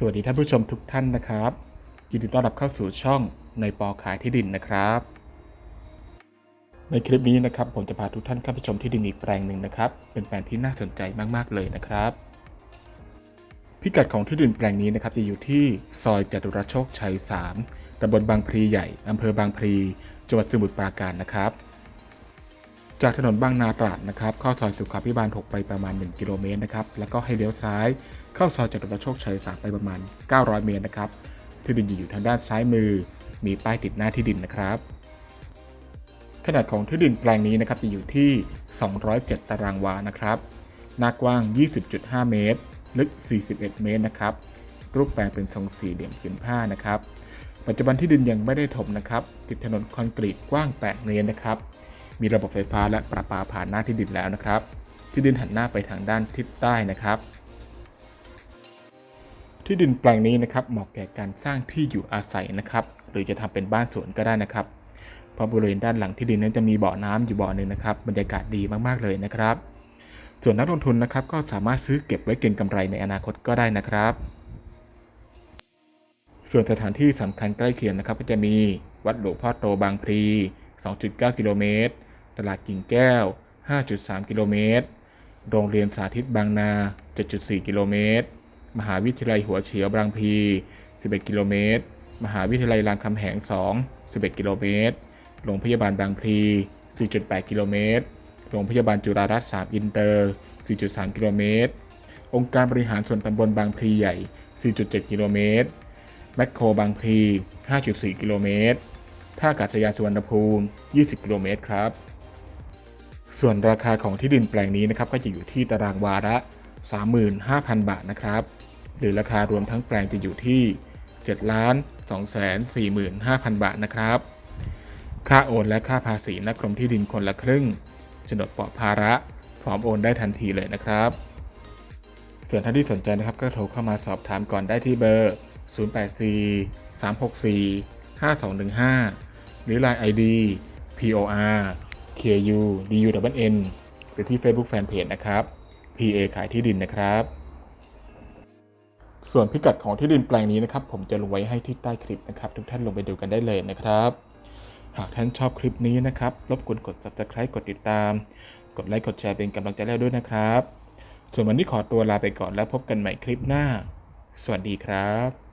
สวัสดีท่านผู้ชมทุกท่านนะครับยินดีต้อนรับเข้าสู่ช่องในปอขายที่ดินนะครับ ในคลิปนี้นะครับผมจะพาทุกท่านเข้าไปชมที่ดินอีกแปลงหนึ่งนะครับ เป็นแปลงที่น่าสนใจมากๆเลยนะครับ พิกัดของที่ดินแปลงนี้นะครับจะอยู่ที่ซอยจตุรโชคชัย 3ตำบลบางพลีใหญ่อำเภอบางพลีจังหวัดสมุทรปราการนะครับ จากถนนบางนาตราดนะครับเข้าซอยสุขาพิบาล 6 ไปประมาณ 1 กิโลเมตรนะครับแล้วก็ให้เลี้ยวซ้าย เข้าซอยจตุรโชคชัย 3 ไปประมาณ 900 เมตรนะครับที่ดินอยู่ทางด้านซ้ายมือ มีป้ายติดหน้าที่ดินนะครับขนาดของที่ดินแปลงนี้นะครับจะอยู่ที่ 207 ตารางวานะครับหน้ากว้าง 20.5 เมตร ลึก 41 เมตรนะครับรูปแปลงเป็นทรงสี่เหลี่ยมผืนผ้านะครับ ปัจจุบันที่ดินยังไม่ได้ถมนะครับ ติดถนนคอนกรีตกว้าง 8 เมตรนะครับ มีระบบไฟฟ้าและประปาผ่านหน้าที่ดินแล้วนะครับ ที่ดินหันหน้าไปทางด้านทิศใต้นะครับ ที่ดินแปลงนี้นะครับเหมาะแก่การสร้างที่อยู่อาศัยนะครับ หรือจะทำเป็นบ้านสวนก็ได้นะครับเพราะบริเวณด้านหลังที่ดินนั้นจะมีบ่อน้ำอยู่บ่อหนึ่งนะครับบรรยากาศดีมากๆเลยนะครับ ส่วนนักลงทุนนะครับก็สามารถซื้อเก็บไว้เก็งกำไรในอนาคตก็ได้นะครับส่วนสถานที่สำคัญใกล้เคียงนะครับ ก็จะมีวัดหลวงพ่อโตบางพลี 2.9 กิโลเมตร ตลาดกิ่งแก้ว 5.3 กิโลเมตร โรงเรียนสาธิตบางนา 7.4 กิโลเมตร มหาวิทยาลัยหัวเฉียวบางพลี11 กิโลเมตร มหาวิทยาลัยรามคำแหง 2 11 กิโลเมตร โรงพยาบาลบางพลี 4.8 กิโลเมตร โรงพยาบาลจุฬารัตน์3อินเตอร์ 4.3 กิโลเมตร องค์การบริหารส่วนตำบลบางพลีใหญ่ 4.7 กิโลเมตร แมคโครบางพลี 5.4 กิโลเมตร ท่าอากาศยานสุวรรณภูมิ 20 กิโลเมตรครับ ส่วนราคาของที่ดินแปลงนี้นะครับก็จะอยู่ที่ตารางวาละ35,000 บาทนะครับ หรือราคารวมทั้งแปลงจะอยู่ที่ 7 ล้าน 2 45,000 บาทนะครับ ค่าโอนและค่าภาษีนักกรมที่ดินคนละครึ่งโฉนดปลอดภาระ พร้อมโอนได้ทันทีเลยนะครับ ส่วนท่านที่สนใจนะครับก็โทรเข้ามาสอบถามก่อนได้ที่เบอร์ 084 364 5215 หรือ Line ID POR KU DUNN หรือที่ Facebook Fanpage นะครับ PA ขายที่ดินนะครับ ส่วนพิกัดของที่ดินแปลงนี้นะครับ ผมจะลงไว้ให้ที่ใต้คลิปนะครับ ทุกท่านลงไปดูกันได้เลยนะครับ หากท่านชอบคลิปนี้นะครับ รบกวนกด subscribe กดติดตาม กดไลค์กดแชร์เป็นกำลังใจให้วด้วยนะครับ ส่วนวันนี้ขอตัวลาไปก่อนแล้วพบกันใหม่คลิปหน้า สวัสดีครับ